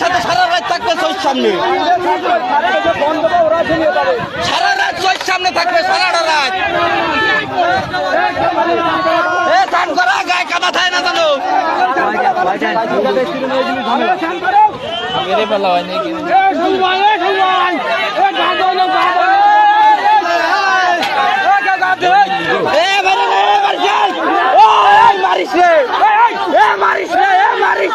সাথে সারা রাত থাকবে চোর সামনে। সারা রাত চোর সামনে থাকবে সারাটা রাত। গায়ে না মারিস